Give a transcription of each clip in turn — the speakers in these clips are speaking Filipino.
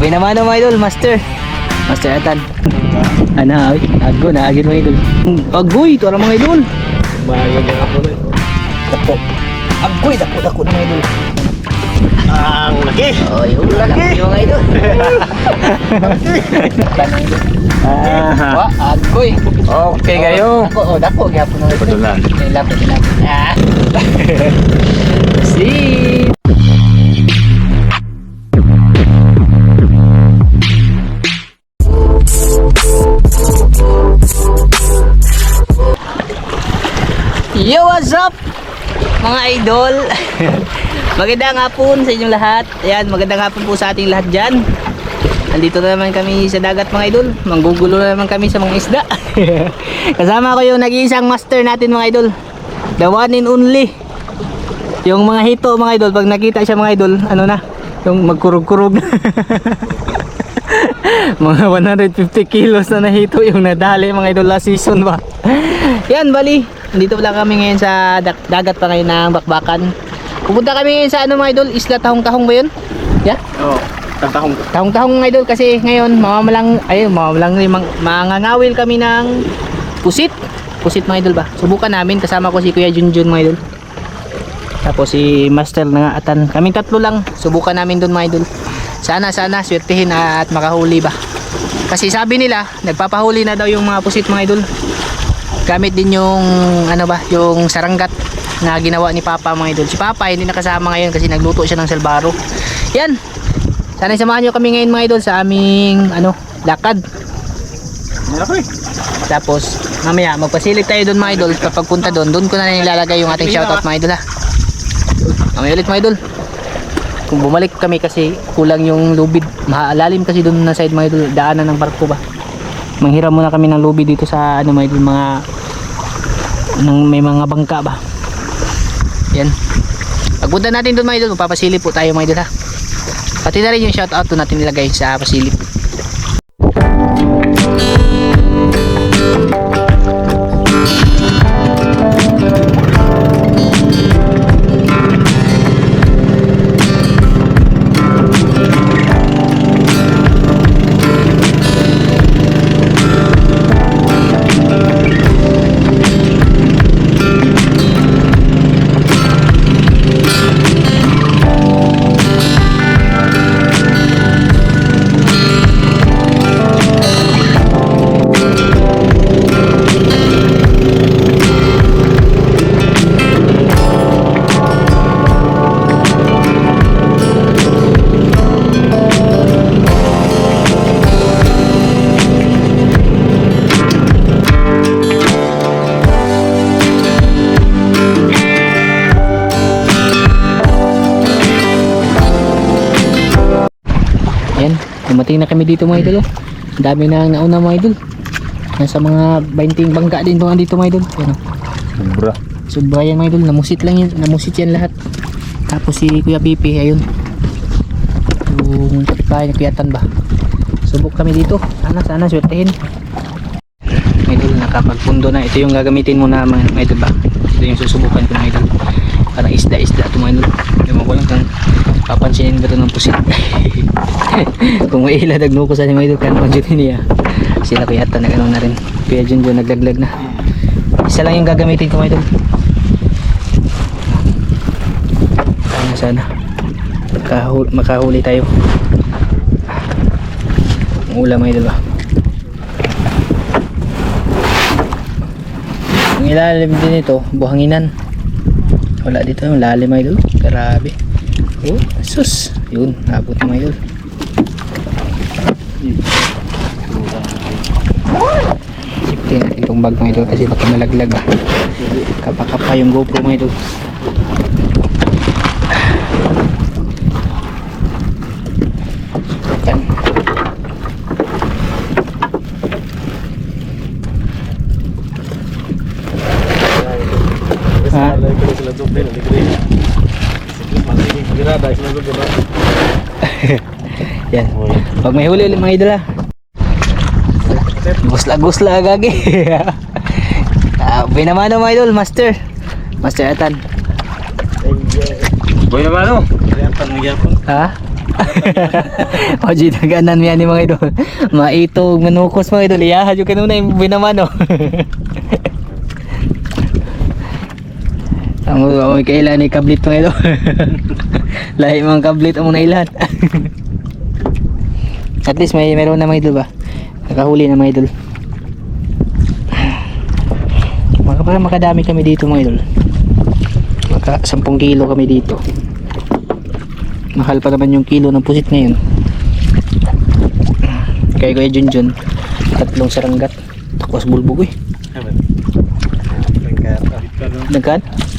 Abay naman mga idol, master. Master Atan. Ana, ay, ago na agad mga idol. Agoy, ito mga idol. Bayan nga ako na. Dako. Agoy, dako dako na mga idol. Ang laki! Oh, yun laki mga idol. Ah, Wa, agoy. okay kayo. Dako, oh, dako gyapon mga idol. Padulan. Lapit, lapit. Ah. See. Yo, what's up? Mga idol. magandang hapon sa inyong lahat. Ayan, magandang hapon po sa ating lahat dyan. Nandito na naman kami sa dagat mga idol. Manggugulo na naman kami sa mga isda. Kasama ko yung nag-iisang master natin mga idol. The one and only. Yung mga hito mga idol, pag nakita siya mga idol, ano na? Yung magkurog-kurog. mga 150 kilos na nahito yung nadali mga idol last season ba. Yan bali, dito pala kami ngayon sa dagat pa ngayon ng bakbakan. Pupunta kami ngayon sa ano mga idol, Isla Tahong-Tahong ba yun? Yeah? Oo. Tantahong. Tahong-tahong mga idol kasi ngayon mamamalang ay mamamalang mang, mangangawil kami ng pusit. Pusit mga idol ba? Subukan namin kasama ko si Kuya Junjun mga idol. Tapos si Master na nga atan. Kaming tatlo lang. Subukan namin doon mga idol. Sana sana swertihin at makahuli ba. Kasi sabi nila, nagpapahuli na daw yung mga pusit mga idol. Gamit din yung ano ba, yung saranggat na ginawa ni Papa mga idol. Si Papa hindi nakasama ngayon kasi nagluto siya ng selbaro. Yan, sana samahan nyo kami ngayon mga idol sa aming ano, lakad. Eh. Tapos mamaya magpasilip tayo doon mga idol. Kapag punta doon, doon ko na nilalagay yung ating shoutout mga idol ha. Mamaya ulit mga idol. Kung bumalik kami kasi kulang yung lubid. Mahalalim kasi doon na side mga idol. Daanan ng barko ba. Manghiram muna kami ng lubid dito sa ano idol, mga ng may mga bangka ba. Yan. Pagpunta natin doon mga idol, magpapasilip po tayo mga idol ha. Pati na rin yung shoutout doon natin nilagay sa pasilip. Dumating na kami dito mga idol. oh. Ang dami na ang nauna mga idol. Nasa mga 20 bangka din mga dito mga idol. Yan, oh. Sobra. Sobra yan mga idol, namusit lang yan, namusit yan lahat. Tapos si Kuya Pipi, ayun. Yung kapitbahay ni Kuya Tan ba. Subok kami dito. Sana, sana, swertehin. Mga idol, nakapagpundo na. Ito yung gagamitin mo na mga idol ba. Ito yung susubukan ko mga idol. Parang isda-isda ito mga idol. Ewan ko lang kung papansinin ba ito ng pusit. kung may iladag mo ko sa mga idol, kaya naman dyan niya. Sila Kuya Tan, nag-ano na rin. Kuya Junjun, naglaglag na. Isa lang yung gagamitin ko mga idol. Sana sana. Makahuli, makahuli tayo. Ang ulam mga ba? Ang ilalim din ito, buhanginan. Wala dito yung lalim mga idol. Grabe. Oh, sus. Yun, nabot na idol. Safety natin itong bag mga idol kasi baka malaglag ba. Kapakapa yung GoPro mga idol. Yan. Ligre. Gira dahil sila doble ba? Yan. Pag may huli ulit mga idol ha. Gusla-gusla gagi. Ah, naman mga idol, master. Master Atan. Boy naman oh. Nagyapon. Ha? o di taganan mi ani mga idol. Maitog manukos mga idol. Iyahan yung kanuna yung binamano. Ang mga kailan ni kablit mga idol. Lahi mga kablit ang mga ilan. At least may meron na mga idol ba? Nakahuli na mga idol. Maka para makadami kami dito mga idol. Maka 10 kilo kami dito. Mahal pa naman yung kilo ng pusit ngayon. Kaya Kuya Junjun, tatlong saranggat. Takwas bulbog eh. Dagkat?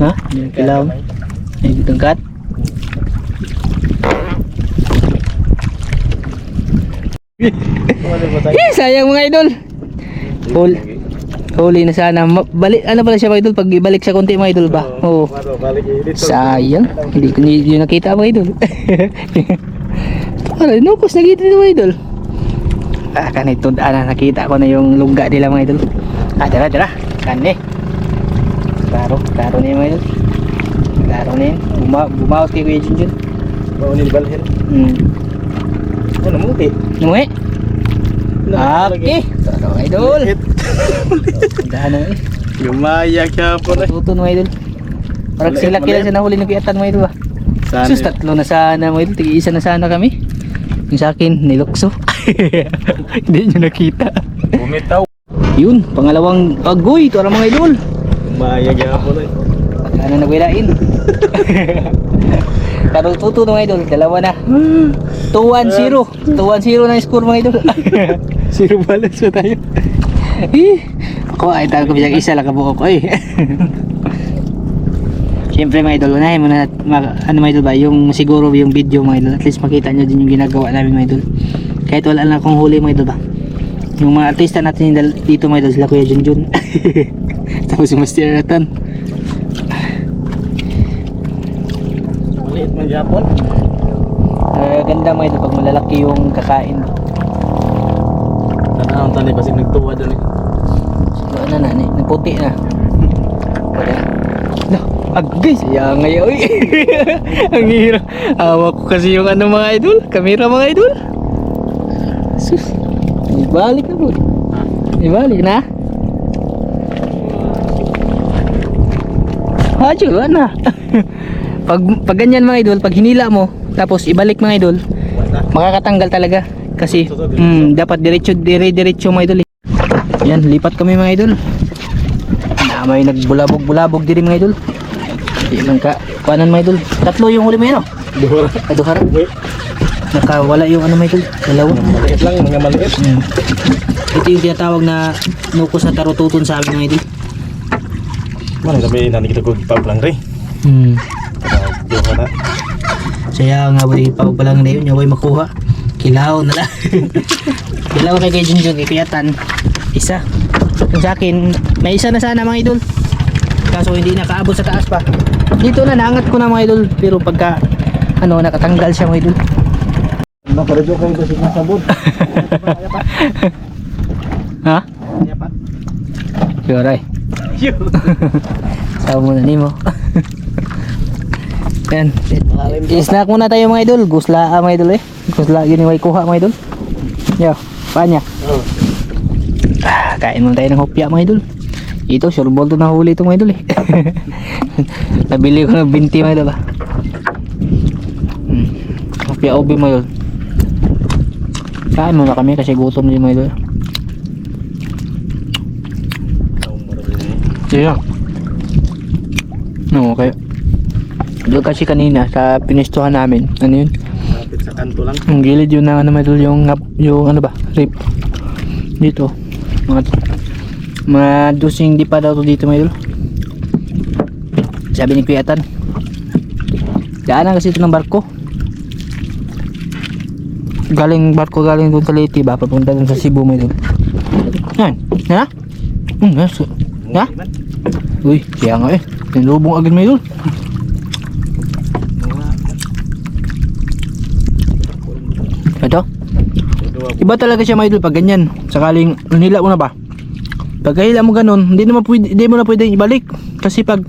Ha? Kilaw? Ay, dagkat? Eh, sayang mga idol. Hul huli na sana. Ma- Balik, ano pala siya mga idol? Pag ibalik sa konti mga idol ba? Oo. Sayang. Hindi ko hindi, hindi nakita mga idol. Para nukos nakita nito mga idol. Ah, kanito ana nakita ko na yung lungga nila mga idol. Ah, tara, tara. Kani. Klaro na yun. Buma, bumawas kay Kuya Junjun. Maunin balhin. Hmm. Ano mo eh? Nungi. Okay. Tara idol. Dahan na eh. Gumaya kaya po na. Tuto mga idol. Parang sila kila sa nahuli ng kiyatan mga idol ah. Sana Sus, tatlo na sana mga idol. Tigi-isa na sana kami. Yung sa akin, nilukso. Hindi nyo nakita. Bumitaw. Yun, pangalawang agoy. Ito mga idol. Gumaya kaya po na. Ano nagwilain? Pero tuto mga idol. Dalawa na. 2-1-0. 2-1-0 na yung score mga idol. Zero balance pa tayo. Eh, ako ay tayo ko bisang isa lang kabuo ko eh. Siyempre mga idol, unahin muna ma- ano mga idol ba, yung siguro yung video mga idol, at least makita nyo din yung ginagawa namin mga idol. Kahit wala na akong huli mga idol ba. Yung mga artista natin dito mga idol, sila Kuya Junjun. Tapos yung Master Ratan. Maliit man Japon. Uh, ganda mga idol pag malalaki yung kakain. Sana ang tani kasi nagtuwa doon eh. Ano na, ni, nagputi na. Wala. No, agay, saya ngayon. Ang hirap. Hawak ko kasi yung ano mga idol, kamera mga idol. Sus. Ibalik na bro. Ibalik na. Hadyo, na. pag, pag ganyan mga idol, pag hinila mo, tapos ibalik mga idol, makakatanggal talaga. Kasi, mm, dapat diretso, dire-diretso mga idol. eh. Yan, lipat kami mga idol. Na may nagbulabog-bulabog diri mga idol. Man ka, kuanan mga idol. Tatlo yung huli mo yan oh. Duhara. Uy, Nakawala yung ano mga idol. Dalawa. Maliit lang, mga maliit. Hmm. Ito yung tinatawag na nukos na tarututon sa amin mga idol. Mana kami nakikita ko ipap lang rin. Hmm. Duhara. Saya nga ba pa pa lang na yun, yaway makuha. Kilaw na lang. Kilaw kay kay Junjun, kay Kuyatan. Isa. Yung sa akin, may isa na sana mga idol. Kaso hindi nakaabot sa taas pa. Dito na, naangat ko na mga idol. Pero pagka, ano, nakatanggal siya mga idol. Nakaradyo kayo kasi nasabot. Ha? Sure ay. Sabi mo na nimo. Yan. I-snack muna tayo mga idol. Gusla ah, mga idol eh. Gusla giniway kuha mga idol. Yo, paanya. Ah, kain muna tayo ng hopya mga idol. Ito, sure ball to nahuli ito mga idol eh. Nabili ko ng 20 mga idol ah. Hmm. Hopya obi mga idol. Kain muna kami kasi gutom din mga idol. Yeah. No, okay. Doon kasi kanina sa pinistuhan namin. Ano yun? Lapit sa kanto lang. Yung gilid yun na ano may yung, yung ano ba? Rip. Dito. Mga mga dusing di pa daw to dito idol. Sabi ni Kuya Tan. Daanan kasi ito ng barko. Galing barko galing doon sa Leyte ba? Papunta doon sa Cebu idol. Yan. Ha? Hmm, yes. Ha? Uy, kaya nga eh. Tinulubong agad may idol. Ito? Iba talaga siya mga idol pag ganyan. Sakaling nila mo na ba? Pag hila mo ganun, hindi naman pwede, hindi mo na pwedeng ibalik. Kasi pag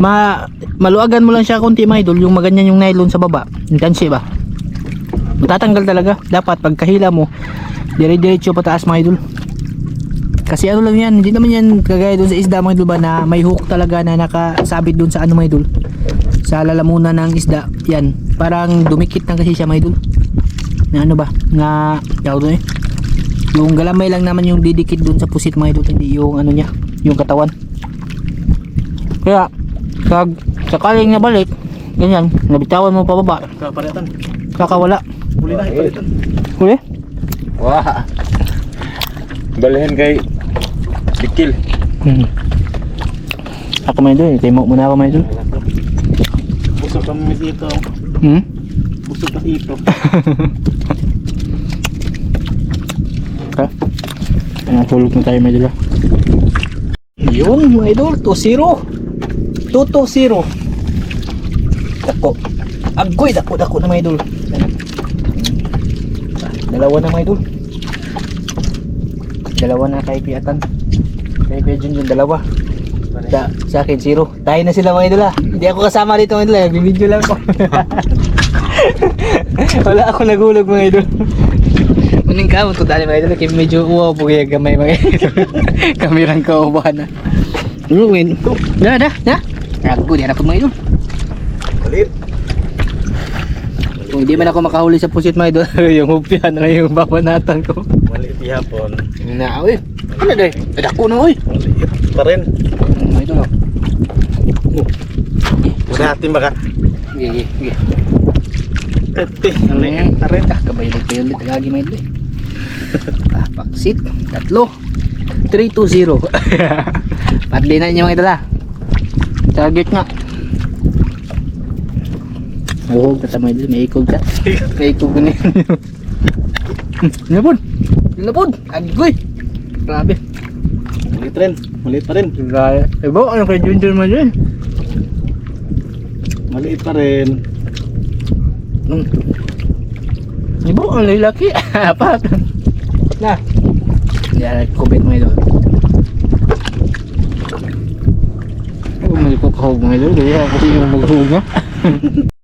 ma maluagan mo lang siya konti mga idol yung maganyan yung nylon sa baba yung ba matatanggal talaga dapat pagkahila mo dire diretso pataas mga idol kasi ano lang yan hindi naman yan kagaya doon sa isda mga idol ba na may hook talaga na nakasabit doon sa ano mga idol? Sa lalamunan ng isda. Yan. Parang dumikit na kasi siya mga idol. Na ano ba? Na tawag doon eh. Yung galamay lang naman yung didikit doon sa pusit mga idol hindi yung ano niya yung katawan. Kaya pag sakaling nabalik ganyan nabitawan mo pababa. Kapalitan. kakawala. Huli na, ipalitan. huli? Wah. Balihin kay Dikil. hmm. ako may idol timo muna ako may idol Busog kami dito. hmm? Busog ka dito. Okay. Ayan, tulog na tayo may ah. Yun mga idol, 2-0. 2-2-0. Dako. Agoy, dako, dako na mga idol. Dalawa na mga idol. Dalawa na kay Piatan. Kay Kuya Junjun, dalawa. Sa, sa akin, zero. Tayo na sila mga idol ah. Hindi ako kasama dito mga idol ah. Bibidyo lang ko. Wala ako nagulog mga idol. Muning ka mo to dali mga idol kay medyo uwaw po kaya gamay mga idol. Kamerang ka ubahan na. Ano win? Da da da. Ako di po mga idol. Balit. Kung hindi man ako makahuli sa pusit mga idol, yung hupyan na yung babanatan ko. Maliit ihapon. Na, oy. Ano day? Adako na oy. Pa rin. Idol. oh. Sa atin baka. Sige, sige. Ete. Ayan. Maliit pa rin. Ah, kabayulit pa ulit. Lagi idol. eh. Ah, paksit. Tatlo. 3-2-0. Padli na niyo mga idol ah. Target nga. Huwag ka mga idol. May ikog ka. May ikog ka na yun. Nilapod. Nilapod. Agoy. Grabe. Maliit rin. Maliit pa rin. Gaya. Eh bo, ano kay Junjun mo dyan? Maliit pa rin. Hmm. Ibo, ang lalaki. Apat. Na. Yan, kubit mo ito. May kukahog mga idol. Kaya ako yung maghug na.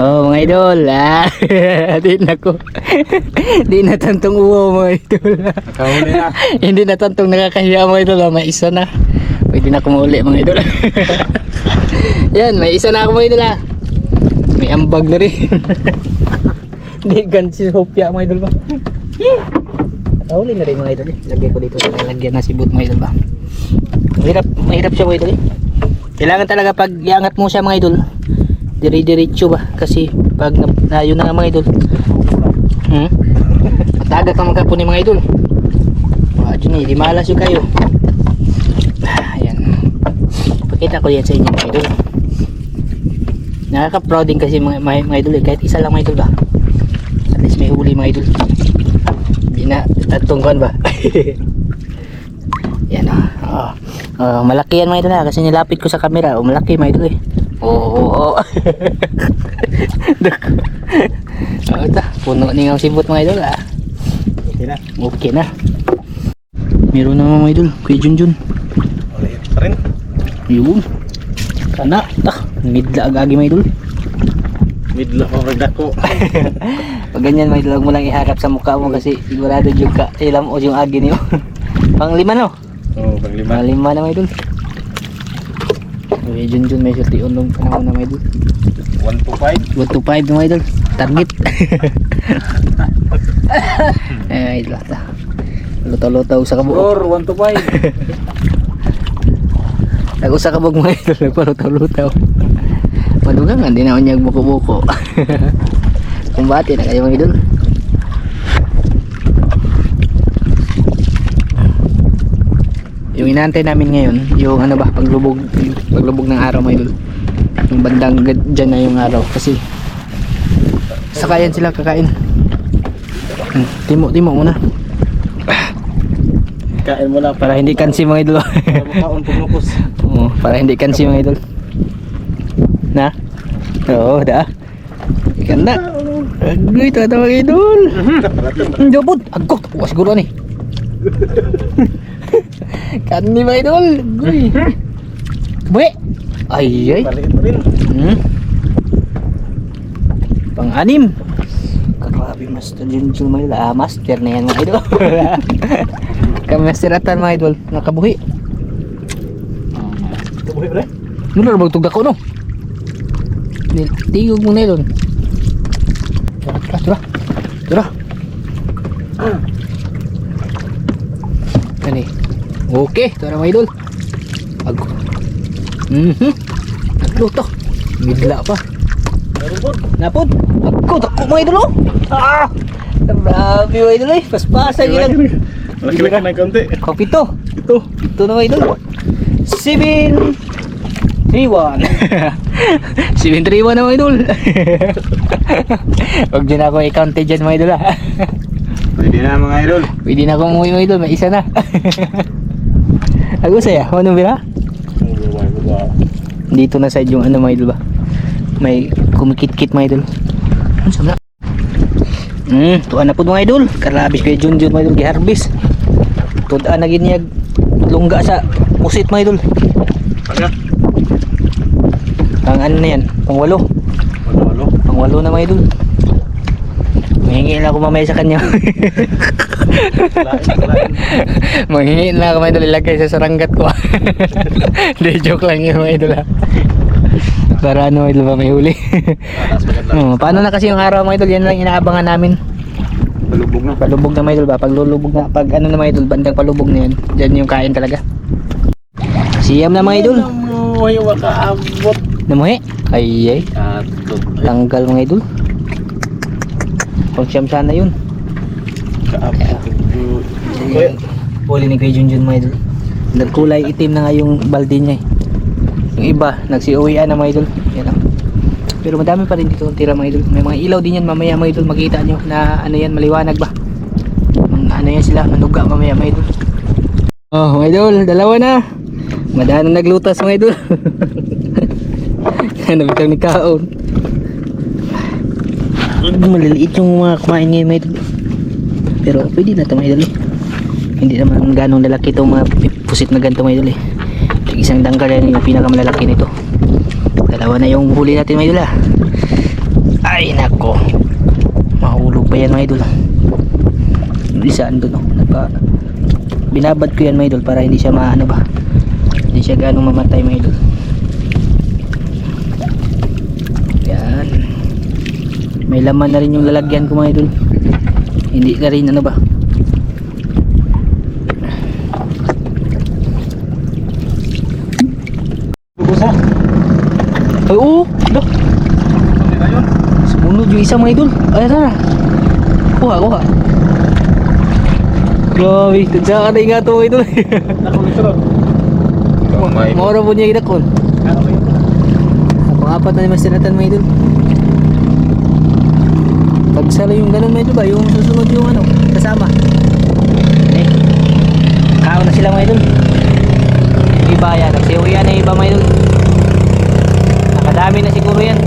oh, mga idol. Ah. Di na ko. Di na tantong uwo mga idol. Na. Hindi na tantong nakakahiya mga idol. ah. May isa na. Pwede na kumuli mga idol. Yan, may isa na ako mga idol ah. May ambag na rin. Hindi gan si Sophia mga idol ba? Nakahuli na rin mga idol eh. Lagyan ko dito sa lalagyan na si Boot mga idol ba? Mahirap, mahirap siya mga idol eh. Kailangan talaga pag iangat mo siya mga idol, dire-diretso ba? Kasi pag na, na yun na mga idol. Hmm? Mataga ka magkapunin mga idol. Mga dyan eh, di malas yung kayo. Ah, Ayan. Pakita ko yan sa inyo mga idol. Nakaka-proud din kasi mga, mga, mga idol eh. Kahit isa lang mga idol ba? At least may huli mga idol. Hindi na tatungkan ba? yan. Oh. Oh, malaki yan mga idol ha. Kasi nilapit ko sa camera. Oh, malaki mga idol eh. Oo, oo, oo. Dako. Oh, ito. Puno ni ang sibot mga idol ha. Okay na. Okay na. Meron na mga idol. Kuya Junjun. Maliit pa rin. Yun. Kana. Tak. Midla agagi mga idol. Midlo pa rin ako. Pag ganyan mga idol, huwag mo lang iharap sa mukha mo kasi sigurado yung ka, ilam o yung agi niyo. Pang lima no? Oo, pang lima. Pang lima na mga idol. Kuya Junjun may suti unong panahon na mga idol. 1 to 5. 1 to 5 mga idol. Target. eh, idol. ata. Lutaw-lutaw sa kabuok. Score 1 to 5. Ako sa kabog mga idol, nagparutaw-lutaw. Madugang nga, di na ako niyag buko-buko. Kumbati na kayo mga idol. Yung inaantay namin ngayon, yung ano ba, paglubog, paglubog ng araw idol. Yung bandang dyan na yung araw. Kasi, sakayan sila kakain. Hmm, timo, timo muna. Kain lang Para hindi kansi mga idol. Oo, para hindi kansi mga idol. Na? Oo, da. Ganda. Agoy, tata mga idol. Ang jabot. Agok, tapo siguro ni. Kani mga idol. Agoy. Buwi. Ay, ay. Pa rin. Hmm. Pang-anim. Grabe, Master Junjun mga idol. Ah, master na yan mga idol. Kamaster atan mga idol. Nakabuhi. Ito buhay pre. Muna na magtugda ko no. Tigog mo na idol. Tara, tara, tara. Tara. Kani. Okay, tara mga idol. Ago. Mhm. Nagluto. Bigla pa. Napod. Ako, tako mga idol oh. Ah! Grabe mga idol eh. Paspasan yun lang. Laki-laki na konti. Kapito. Ito. Ito na mga idol. 7 3-1 7-3-1 na mga idol Huwag din ako i-counted dyan mga idol ah Pwede na mga idol. Pwede na akong umuwi mga idol, may isa na Ako saya, ano bira? Dito na side yung ano mga idol ba? May kumikit-kit mga idol. Ano sa Hmm, tuan na po mga idol. Karabis kay Junjun mga idol, giharbis Tuan na ginyag Lungga sa pusit mga idol. Pagka. Pang ano na yan, pang walo. Pang walo na mga idol Mahingi na ako mamaya sa kanya. Manghingi na ako mga idol. Ilagay sa saranggat ko. Hindi, joke lang yun mga idol ha Para ano idol ba may huli? Oh, Paano na kasi yung araw mga idol? Yan lang inaabangan namin. Palubog na. Palubog na mga idol ba? Pag lulubog na Pag ano na mga idol Bandang palubog na yan Diyan yung kain talaga. Siyam na mga idol. Ay, wakaabot. Namuhi. Ay ay. Tanggal mga idol Pang siyam sana yun. Kaabot. Kuya. Huli ni Kuya Junjun mga idol. Nagkulay itim na nga yung balde niya eh. Yung iba, nagsiuwian na mga idol. Yan lang. Pero madami pa rin dito tira mga idol. May mga ilaw din yan mamaya mga idol. Makita nyo na ano yan maliwanag ba? Mga ano yan sila manuga mamaya mga idol. Oh mga idol, dalawa na. Madaan na naglutas mga idol. Nabitang ni Kaon Maliliit yung mga kumain ngayon idol Pero pwede na ito idol eh. Hindi naman ganong lalaki itong mga pusit na ganito eh. Yung isang dangkal yan yung pinakamalalaki nito. Dalawa na yung huli natin mga idol ah. Ay nako. Mahulog pa yan mga idol. Yung isa andun oh. Nagpa, binabad ko yan mga idol para hindi siya maano ba. Hindi siya ganong mamatay mga idol. Yan. May laman na rin yung lalagyan ko mga idol. Hindi na rin ano ba. Bubusa. Ay, oo. Yun. Sumunod yung isa mga idol. Ay, tara. Kuha, kuha. Grabe. Tadya ka na nga ito mga idol. Maura po niya kinakon. Ano kayo? Pang-apat na naman sinatan mga idol. Pagsala yung ganun mga idol ba? Yung susunod yung ano, kasama. Eh. Kao na sila mga idol. Yung iba yan. Nagsiuwi yan yung iba mga idol. Nakadami na siguro yan.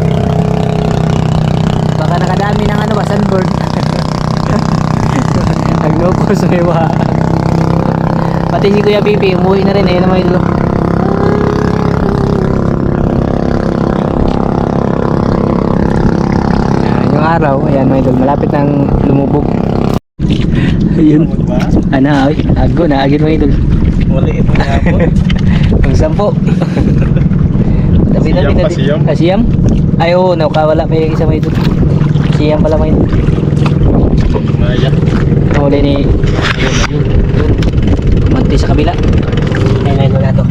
Baka nakadami ng ano ba, sunburn. Nagloko sa iba. Pati si Kuya Pipi, umuwi na rin. Ayun naman idol. Yan, yung araw, ayan mga idol, malapit nang lumubog. Ayun. Ano, ay, ago na, agin mga idol. Wala ito na hapon. Ang sampo. Tabi pa, tabi. siyam. Ah, siyam? Ay, oo, nakawala pa yung isa mga idol. Siyam pala mga idol. Maya. Nahuli ni, ayun, ayun, yun. Manti sa kabila. Ayun, ayun, wala to.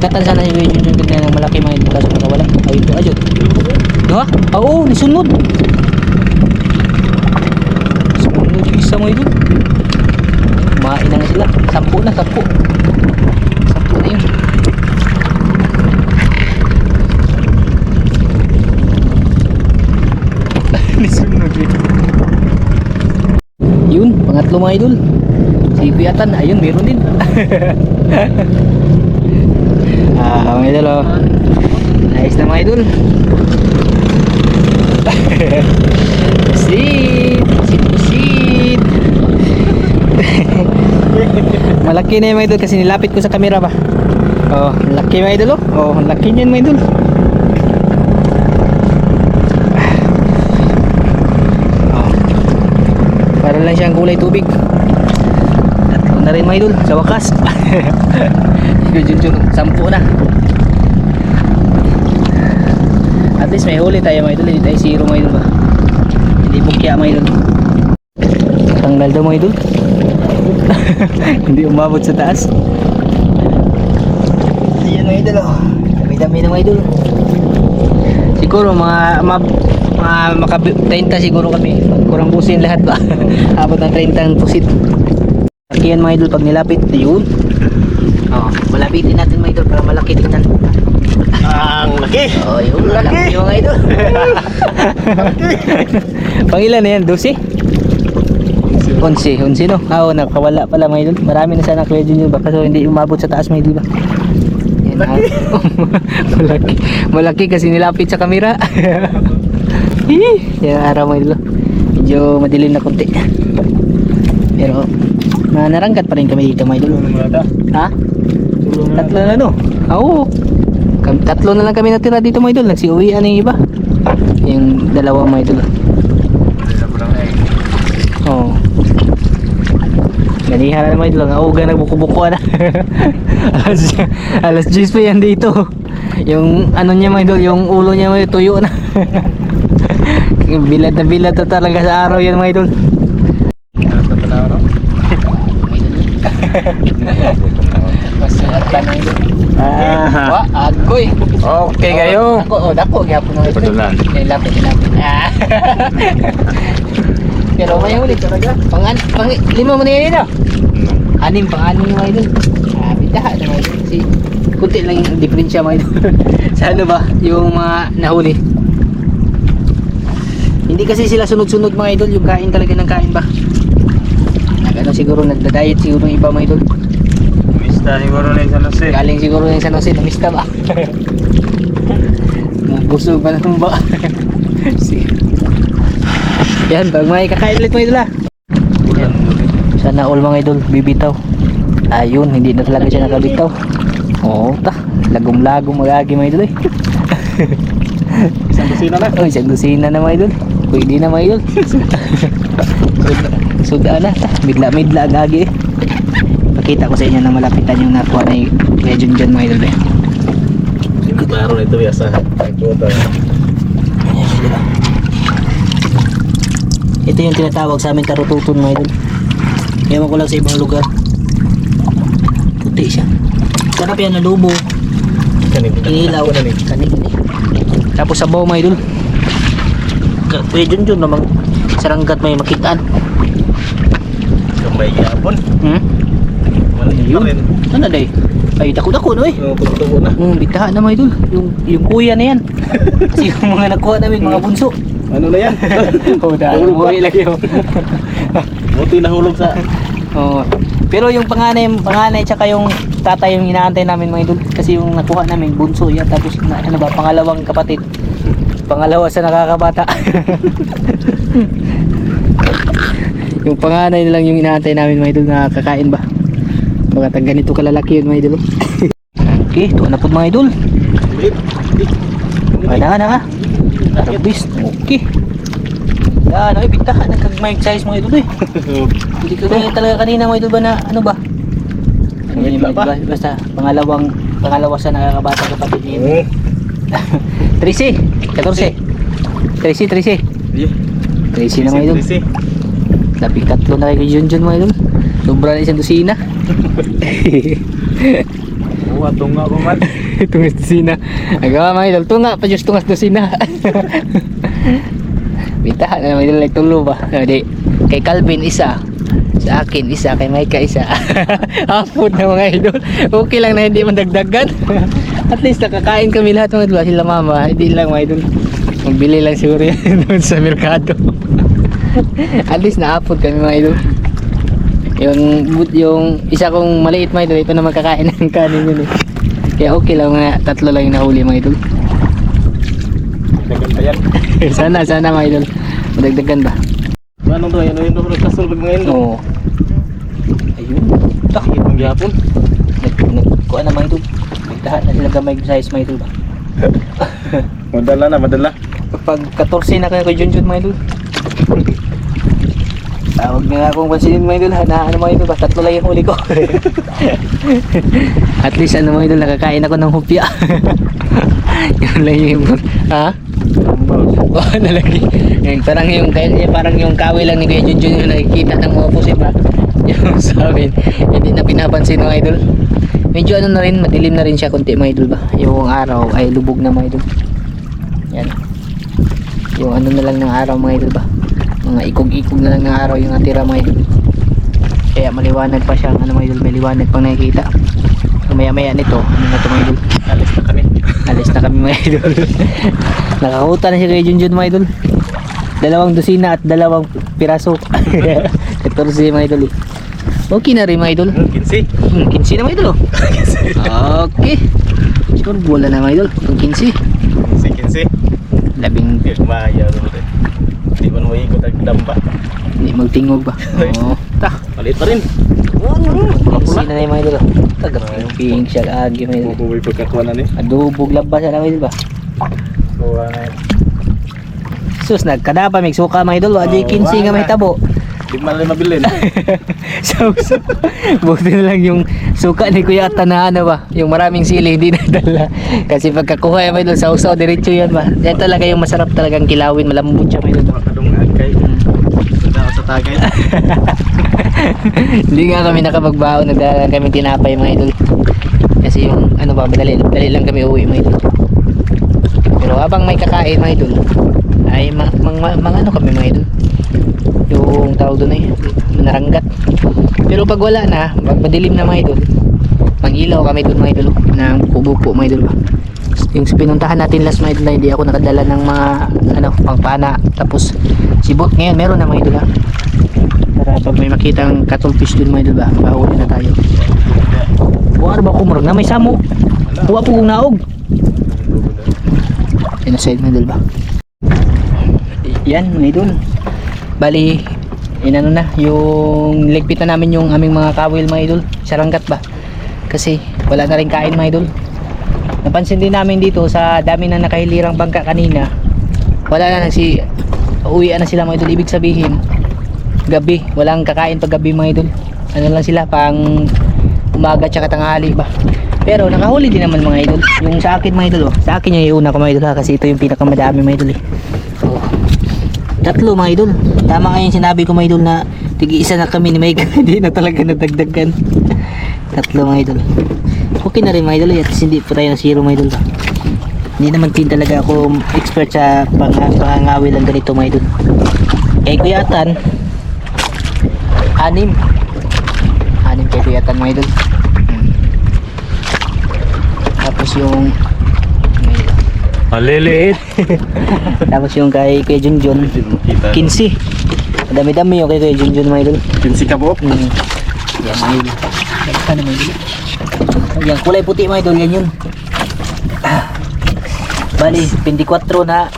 Makagatan sana si Kuya Junjun ganyan ng malaki mga idol kaso nakawala. Ayun po, ayun. Diba? Ah, Oo, nisunod. Sumunod yung isa mga idol. Kumain na sila. Sampu na, sampu. Sampu na yun. Nisunod yun. Yun, pangatlo mga idol. Si Kuyatan, ayun, meron din. ah, mga idol, oh. Nice na mga idol. Pusit! Pusit, pusit! malaki na yung mga idol kasi nilapit ko sa camera ba. Oh, laki mga idol oh. Oh, laki niyan mga idol. Oh. Para lang siyang kulay tubig. Na rin mga idol sa wakas. Yun. Sampu na. At least may huli tayo mga idol. Hindi tayo zero mga idol ba. Hindi bukya mga idol. Tanggal daw mga idol. Hindi umabot sa taas. Ayan mga idol oh. Dami-dami na mga idol. Siguro mga mga, mga maka 30 siguro kami. Kurang busin lahat ba. Abot ng 30 ang pusit. Laki yan mga idol pag nilapit. Ayun. Oh, malapitin natin mga idol para malaki tingnan. Ang laki! Oh, yun. Laki yung mga idol. Pang ilan na yan? 12? 11, 11 no? Ah, Oo, nakawala pala mga idol. Marami na sana kuya Junior ba? Kaso hindi umabot sa taas mga idol ba? Yan, malaki. malaki. Malaki kasi nilapit sa kamera. Yan araw mga idol. Medyo madilim na konti. Pero na narangkat pa rin kami dito mga idol. Ha? Tatlo na no? Oo. Kam- tatlo na lang kami natira dito mga idol. Nagsiuwi ano yung iba. Yung dalawang mga idol. Oo. Ganihan na mga idol. Ang auga nagbuko-buko na. alas, alas 10 pa yan dito. Yung ano niya mga idol, yung ulo niya may tuyo na. bilad na bilad na talaga sa araw yan mga idol. Masarap ka na idol. Ah, Wa, agoy. okay kayo. Dako, oh, dako gyapon na ito. Padulan. Nilapit, nilapit. Ah. Pero may huli talaga. Pang, pang lima mo na yan no? Anim, pang anim mga idol. Ah, bitaha na idol. Kasi kunti lang yung diferensya idol. Sa ano ba, yung mga nahuli. Hindi kasi sila sunod-sunod mga idol, yung kain talaga ng kain ba. Nagano siguro, nagda-diet siguro iba mga idol. Mista siguro na yung Jose. Galing siguro yung San Jose, namista ba? Busog ba naman ba? Yan, pag may kakain ulit mga idol ah. Sana all mga idol, bibitaw. Ayun, hindi na talaga siya nakabitaw. Oo, ta. Lagom-lagom magagi mga idol eh. Isang kusina na. Oh, isang dosina na mga idol. Pwede na mga idol. Suda na. ta. Midla-midla agagi eh. Pakita ko sa inyo na malapitan yung nakuha ni Kuya Junjun mga idol eh. Klaro na ito idol, ah. Ito yung tinatawag sa amin tarututon mga idol. Ewan ko lang sa ibang lugar. Puti siya. Sarap yan na lubo. Kanin. Inilaw. Kanin. Tapos sabaw mga idol. Kuya Junjun namang saranggat may makitaan. Kamay yapon. Hmm? Wala pa Ayun. rin. Ano day? Ay, dako-dako no eh. Oh, tutubo na. Hmm, bitahan na mga idol. Yung, yung kuya na yan. Kasi yung mga nakuha namin, mga bunso. Ano na yan? oh, dahil buhay lang yun. Buti nahulog sa... Oo. Pero yung panganay, panganay tsaka yung tatay yung inaantay namin mga idol. Kasi yung nakuha namin, bunso yan. Tapos na, ano ba, pangalawang kapatid. Pangalawa sa nakakabata yung panganay na lang yung inaantay namin mga idol na kakain ba baka tag ganito kalalaki yun mga idol oh. okay tuwa na po mga idol wala na eh, ka arabis okay yan ay bintahan nagkag mic size mga idol eh hindi ka ganyan talaga kanina mga idol ba na ano ba ano Basta pangalawang pangalawa sa nakakabata kapatid niya. Mm. 13, 14. 13, 13. 13 na mga idol. 13. Napikatlo na kay Jun Jun mga idol. Sobra na isang dosina. Tunga, tunga ko man. tungas dosina. Agawa mga idol, tunga pa Diyos tungas dosina. Bitahan na mga idol, like tulo ba? Hindi. Kay Calvin isa, sa akin isa kay Mika isa hapon na mga idol okay lang na hindi madagdagan at least nakakain kami lahat mga idol sila mama hindi lang mga idol magbili lang siguro yan doon sa merkado At least naapod kami mga idol. Yung but yung isa kong maliit mga idol, ito naman kakain ng kanin yun eh. Kaya okay lang mga tatlo lang yung nahuli mga idol. Dagan pa yan. sana, sana mga idol. Madagdagan ba? Anong to? Ano yung nagkasulog ngayon? Oo. Ayun. Tak, Ang gapon. nag, nagkuha na mga idol. Nagdahan na sila gamay size mga idol ba? Madala na, madala. Pag 14 na kayo kay Junjun mga idol. Tawag na nga akong pansinin mga idol ha, na ano mga idol ba, tatlo lang yung huli ko. At least ano mga idol, nakakain ako ng hupya. Yun lang yung, ha? Oo, oh, nalagi. Yung, parang yung, kaya, parang yung kawi lang ni Kuya Junjun yung nakikita ng mga pusi ba? Yung sa amin, hindi na pinapansin mga idol. Medyo ano na rin, madilim na rin siya konti mga idol ba? Yung araw ay lubog na mga idol. Yan. Yung ano na lang ng araw mga idol ba? Mga ikog-ikog na lang ng araw yung natira mga idol. Kaya maliwanag pa siya, ano mga idol, may liwanag pang nakikita. So, maya maya nito, ano na ito mga idol? Alis na kami. Alis na kami mga idol. Nakakuta na siya kay Junjun mga idol. Dalawang dosina at dalawang piraso. 14 mga idol eh. Okay na rin mga idol. Kinsi. Hmm, 15 na mga idol oh. Okay. Sure, bola na mga idol. Kung 15. Kinsi, kinsi. Labing Kaya kumaya rin. Di ba naman ikot ang damba? Hindi magtingog ba? Oo. Ta. Palit pa rin. Kasi na na yung mga idol. Tagat yung pink siya kaagi mga idol. Bubuhay pagkakuha na ni. Adubog labas na idol ba? Kuha na. Sus, nagkadapa may suka mga idol. Wadi Oo, 15 nga may tabo. Di man lang mabilin. so, so, buti na lang yung suka ni Kuya Ata na ano ba? Yung maraming sili hindi nadala. Kasi pagkakuha yung mga idol, sa usaw, diretso yan ba? Yan talaga yung masarap talagang kilawin. Malambot siya mga idol. Sada sa tagay. Hindi nga kami nakapagbaon, nagdala kami tinapay mga idol. Kasi yung ano ba, madali, dali lang kami uwi mga idol. Pero habang may kakain mga idol, ay mang, mang ano kami mga idol. Yung tawag doon ay manaranggat. Pero pag wala na, pag madilim na mga idol, mag-ilaw kami doon mga idol ng kubo-kubo mga idol. Yung pinuntahan natin last idol na hindi ako nakadala ng mga ano, pangpana. Tapos sibot ngayon meron na mga idol ha. Para pag may makitang catfish dun mga idol ba, mahuli na tayo. Buwar ba kumurag na may samo? Huwa po kong naog. Yan na side mga idol ba? Yan mga idol. Bali, inano na, yung ligpit na namin yung aming mga kawil mga idol. Saranggat ba? Kasi wala na rin kain mga idol. Napansin din namin dito sa dami na nakahilirang bangka kanina. Wala na nagsi uwi na sila mga idol. Ibig sabihin, gabi, walang kakain pag gabi mga idol. Ano lang sila pang umaga tsaka tanghali ba. Pero nakahuli din naman mga idol. Yung sa akin mga idol, oh. sa akin yung iuna ko mga idol ha, kasi ito yung pinakamadami mga idol eh. Oh. Tatlo mga idol. Tama nga yung sinabi ko mga idol na tigi isa na kami ni Mike. Hindi na talaga nadagdagan. Tatlo mga idol. Okay na rin mga idol. At hindi po tayo na zero mga idol. Hindi naman din talaga ako expert sa pang pangangawil ng ganito mga idol. Kay Kuya Atan, anim. Anim kay Kuya Atan mga idol. Hmm. Tapos yung Maliliit. tapos yung kay Kuya Junjun, Hindi mo makita. 15. Dami-dami yung kay Kuya Junjun mga idol. Kinsi ka po. Hmm. Yan mga idol. Ano mga idol? Yan, kulay puti mga idol, yan yun. Ah. Bali, 24 na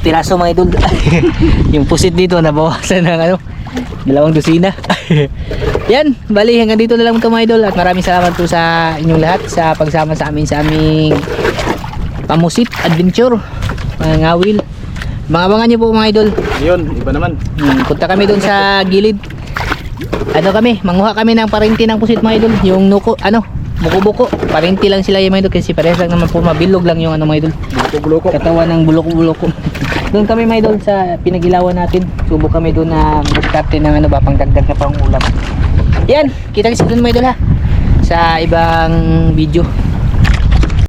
piraso mga idol. yung pusit dito, nabawasan ng ano, dalawang dosina. yan, bali, hanggang dito na lang ito mga idol. At maraming salamat po sa inyong lahat sa pagsama sa amin sa aming pamusit adventure. Mga ngawil. Mga abangan nyo po mga idol. Yun, iba naman. Hmm, punta kami doon sa gilid. Ano kami, manguha kami ng parinti ng pusit mga idol. Yung nuko, ano, buko-buko. Parinti lang sila yung mga idol kasi parehas lang naman po mabilog lang yung ano mga idol. Buloko-buloko. Katawan ng buloko-buloko. doon kami mga idol sa pinagilawan natin. Subo kami doon na magkarte ng ano ba, pang dagdag na pang ulam. Yan, kita kasi doon mga idol ha. Sa ibang video.